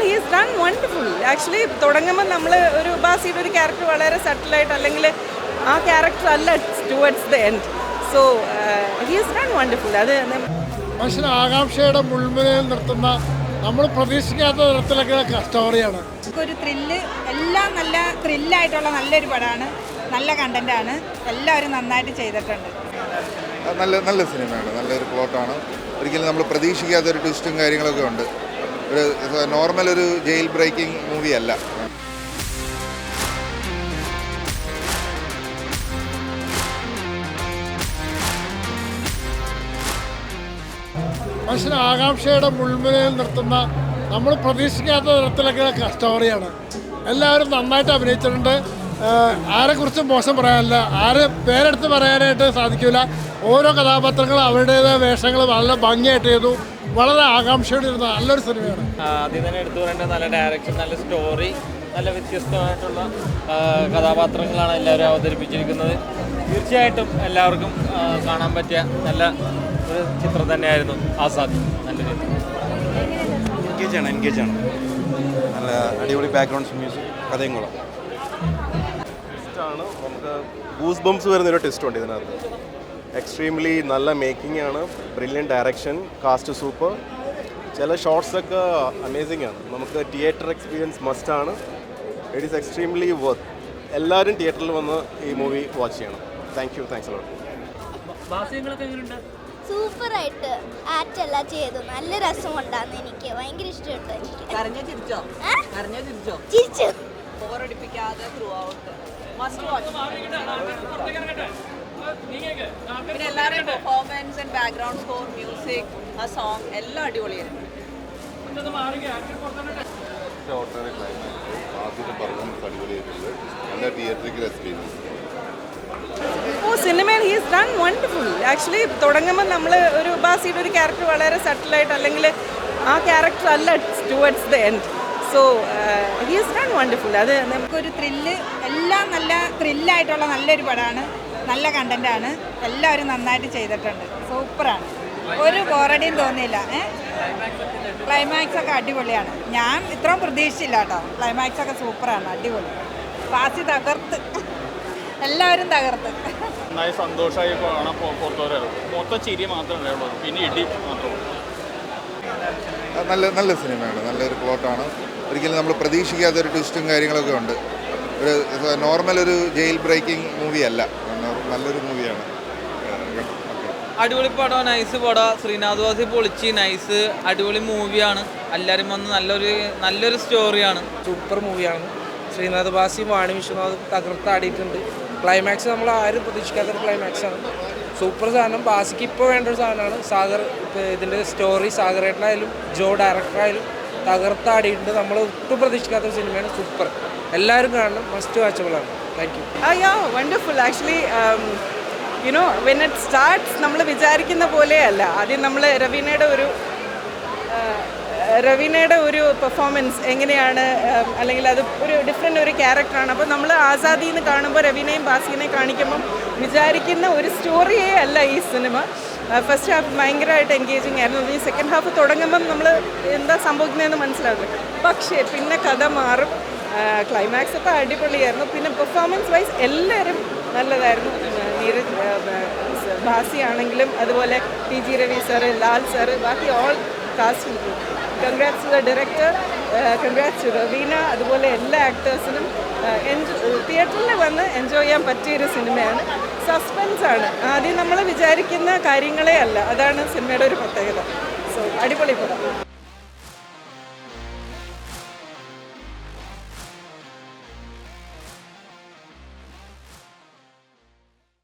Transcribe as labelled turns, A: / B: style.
A: സിനിമയിൽ he's done wonderful actually തുടങ്ങുമ്പോൾ നമ്മൾ ഒരു ബാസിയുടെ ഒരു ക്യാരക്ടർ വളരെ സട്ടിലായിട്ട് അല്ലെങ്കിൽ ആ ക്യാരക്ടർ അല്ല towards the end so he's done wonderful അത്
B: മനുഷ്യന് ആകാംക്ഷയുടെ മുൾമുനയിൽ നിർത്തുന്ന നമ്മൾ പ്രതീക്ഷിക്കാത്ത തരത്തിലൊക്കെ സ്റ്റോറിയാണ്
C: ഒരു ത്രില്ല് എല്ലാം നല്ല ത്രില്ലായിട്ടുള്ള നല്ലൊരു പടമാണ്. നല്ല കണ്ടന്റ് ആണ്. എല്ലാവരും നന്നായിട്ട് ചെയ്തിട്ടുണ്ട്.
D: നല്ല നല്ല സിനിമയാണ് നല്ലൊരു പ്ലോട്ടാണ് ഒരിക്കലും നമ്മൾ പ്രതീക്ഷിക്കാത്ത ഒരു ട്വിസ്റ്റും കാര്യങ്ങളൊക്കെ ഉണ്ട്. ഒരു നോർമൽ ഒരു ജയിൽ ബ്രേക്കിംഗ് മൂവി അല്ല.
B: മനുഷ്യന് ആകാംക്ഷയുടെ മുൾമുനയിൽ നിർത്തുന്ന നമ്മൾ പ്രതീക്ഷിക്കാത്ത തരത്തിലൊക്കെ സ്റ്റോറിയാണ് എല്ലാവരും നന്നായിട്ട് അഭിനയിച്ചിട്ടുണ്ട്. ആരെക്കുറിച്ചും മോശം പറയാനില്ല. ആരെ പേരെടുത്ത് പറയാനായിട്ട് സാധിക്കില്ല ഓരോ കഥാപാത്രങ്ങളും അവരുടേതായ വേഷങ്ങൾ വളരെ ഭംഗിയായിട്ട് ചെയ്തു. വളരെ ആകാംക്ഷയോടെ ഇരുന്ന നല്ലൊരു സിനിമയാണ്.
E: ആദ്യം തന്നെ എടുത്തു പറയേണ്ട നല്ല ഡയറക്ഷൻ നല്ല സ്റ്റോറി നല്ല വ്യത്യസ്തമായിട്ടുള്ള കഥാപാത്രങ്ങളാണ് എല്ലാവരും അവതരിപ്പിച്ചിരിക്കുന്നത്. തീർച്ചയായിട്ടും എല്ലാവർക്കും കാണാൻ പറ്റിയ നല്ല ഒരു ചിത്രം തന്നെയായിരുന്നു ആസാദ്. നല്ല രീതി
F: എൻഗേജ് ആണ് എൻഗേജ് ആണ്. നല്ല അടിപൊളി ബാക്ക്ഗ്രൗണ്ട് മ്യൂസിക് കഥയും കൂടെ
G: ആണ്. നമുക്ക് ഗൂസ് ബംസ് വരുന്ന ഒരു ടെസ്റ്റ് ഉണ്ട് ഇതിനകത്ത്. എക്സ്ട്രീംലി നല്ല മേക്കിംഗ് ആണ്. ബ്രില്യൻ ഡയറക്ഷൻ കാസ്റ്റ് സൂപ്പർ ചില ഷോർട്സ് ഒക്കെ അമേസിംഗ് ആണ്. നമുക്ക് തിയേറ്റർ എക്സ്പീരിയൻസ് മസ്റ്റ് ആണ്. ഇറ്റ് ഈസ് എക്സ്ട്രീംലി വർത്ത് എല്ലാവരും തിയേറ്ററിൽ വന്ന് ഈ മൂവി വാച്ച് ചെയ്യണം. Thank you thanks a lot
H: സൂപ്പറായിട്ട് ആക്ട് എല്ലാം ചെയ്തു. നല്ല രസം രസമുണ്ടായിരുന്നു എനിക്ക്. ഭയങ്കര ഇഷ്ടപ്പെട്ടു എനിക്ക്.
A: കരഞ്ഞോ ചിരിച്ചോ?
H: ഏ?
A: ചിരിച്ചോ?
H: ചിരിച്ചു.
A: ബോറടിപ്പിക്കാതെ ത്രൂ ഔട്ട് മസ്റ്റ് വാച്ച് പിന്നെ എല്ലാവരുടെയും performance and background score music ആ സോങ് എല്ലാം അടിപൊളിയായിരുന്നു.
D: ഓർഡിനറി ക്ലൈമാക്സ് ആദ്യത്തെ പെർഫോമൻസ് അടിപൊളിയായിട്ടുണ്ട്. നല്ല തിയേറ്ററിക്കൽ എക്സ്പീരിയൻസ്
A: ഓ സിനിമയിൽ ഹീസ് ഡൺ വണ്ടർഫുൾ ആക്ച്വലി തുടങ്ങുമ്പോൾ നമ്മൾ ഒരു ബാസിയുടെ ഒരു ക്യാരക്ടർ വളരെ സട്ടിലായിട്ട് അല്ലെങ്കിൽ ആ ക്യാരക്ടർ അല്ല towards the end so he's done wonderful അത്
C: നമുക്കൊരു ത്രില്ല് എല്ലാം നല്ല ത്രില്ലായിട്ടുള്ള നല്ലൊരു പടമാണ്. നല്ല കണ്ടന്റാണ്. എല്ലാവരും നന്നായിട്ട് ചെയ്തിട്ടുണ്ട്. സൂപ്പറാണ്. ഒരു ബോറടിയും തോന്നിയില്ല. ഏ? ക്ലൈമാക്സ് ഒക്കെ അടിപൊളിയാണ്. ഞാൻ ഇത്രയും പ്രതീക്ഷിച്ചില്ല കേട്ടോ. ക്ലൈമാക്സ് ഒക്കെ സൂപ്പറാണ്. അടിപൊളി. ഫാസി തകർത്ത്. എല്ലാവരും തകർത്ത്.
I: നന്നായി സന്തോഷമായി കാണാൻ പുറത്തു വരാറ്. മൊത്തം ചിരി മാത്രമേ ഉണ്ടായുള്ളൂ. പിന്നെ ഇടി മാത്രമേ
D: നല്ല നല്ല സിനിമയാണ്. നല്ലൊരു പ്ലോട്ടാണ്. ഒരിക്കലും നമ്മൾ പ്രതീക്ഷിക്കാത്ത ഒരു ട്വിസ്റ്റും കാര്യങ്ങളൊക്കെ ഉണ്ട്. ഒരു നോർമൽ ഒരു ജയിൽ ബ്രേക്കിംഗ് മൂവി അല്ല. നല്ലൊരു മൂവിയാണ്.
E: അടിപൊളി പടം നൈസ് പടം. ശ്രീനാഥ് വാസി പൊളിച്ച് നൈസ് അടിപൊളി മൂവിയാണ്. എല്ലാവരും വന്ന് നല്ലൊരു നല്ലൊരു സ്റ്റോറിയാണ്
J: സൂപ്പർ മൂവിയാണ് ശ്രീനാഥ് വാസി വാണി വിശ്വനാഥ് തകർത്താടിയിട്ടുണ്ട്. ക്ലൈമാക്സ് നമ്മൾ ആരും പ്രതീക്ഷിക്കാത്തൊരു ക്ലൈമാക്സ് ആണ്. സൂപ്പർ സാധനം. ബാസിക്ക് ഇപ്പോൾ വേണ്ട ഒരു സാധനമാണ്. സാഗർ ഇതിന്റെ സ്റ്റോറി സാഗറേട്ടനായാലും ജോ ഡയറക്ടറായാലും തകർത്താടിയിട്ടുണ്ട്. നമ്മൾ ഒട്ടും പ്രതീക്ഷിക്കാത്തൊരു സിനിമയാണ്. സൂപ്പർ എല്ലാവരും കാണണം. Must വാച്ചബിളാണ് thank you
A: wonderful actually you know when it starts നമ്മൾ വിചാരിക്കുന്ന പോലെയല്ല ആദ്യം നമ്മൾ രവീനയുടെ ഒരു ആ, രവീനയുടെ ഒരു പെർഫോമൻസ് എങ്ങനെയാണ് അല്ലെങ്കിൽ അത് ഒരു ഡിഫറെന്റ് ഒരു ക്യാരക്ടറാണ് അപ്പോൾ നമ്മൾ ആസാദിന്ന് കാണുമ്പോൾ രവീനയും ബാസിനെയും കാണിക്കുമ്പം വിചാരിക്കുന്ന ഒരു സ്റ്റോറിയേ അല്ല ഈ സിനിമ. ഫസ്റ്റ് ഹാഫ് ഭയങ്കരമായിട്ട് എൻഗേജിങ് ആയിരുന്നു. ഈ സെക്കൻഡ് ഹാഫ് തുടങ്ങുമ്പം നമ്മൾ എന്താ സംഭവിക്കുന്നതെന്ന് മനസ്സിലാവില്ല. പക്ഷേ പിന്നെ കഥ മാറും. ക്ലൈമാക്സ് ഒക്കെ അടിപൊളിയായിരുന്നു. പിന്നെ പെർഫോമൻസ് വൈസ് എല്ലാവരും നല്ലതായിരുന്നു. നീരജ് ആ, ഭാസി ആണെങ്കിലും അതുപോലെ T G Ravi sir Lal sir ബാക്കി all cast congrats to the director congrats to Raveena അതുപോലെ എല്ലാ ആക്ടേഴ്സിനും എൻജോ തിയേറ്ററിൽ വന്ന് എൻജോയ് ചെയ്യാൻ പറ്റിയൊരു സിനിമയാണ് സസ്പെൻസ് ആണ്. ആദ്യം നമ്മൾ വിചാരിക്കുന്ന കാര്യങ്ങളെ അല്ല. അതാണ് സിനിമയുടെ ഒരു പ്രത്യേകത. സോ അടിപൊളി പടം.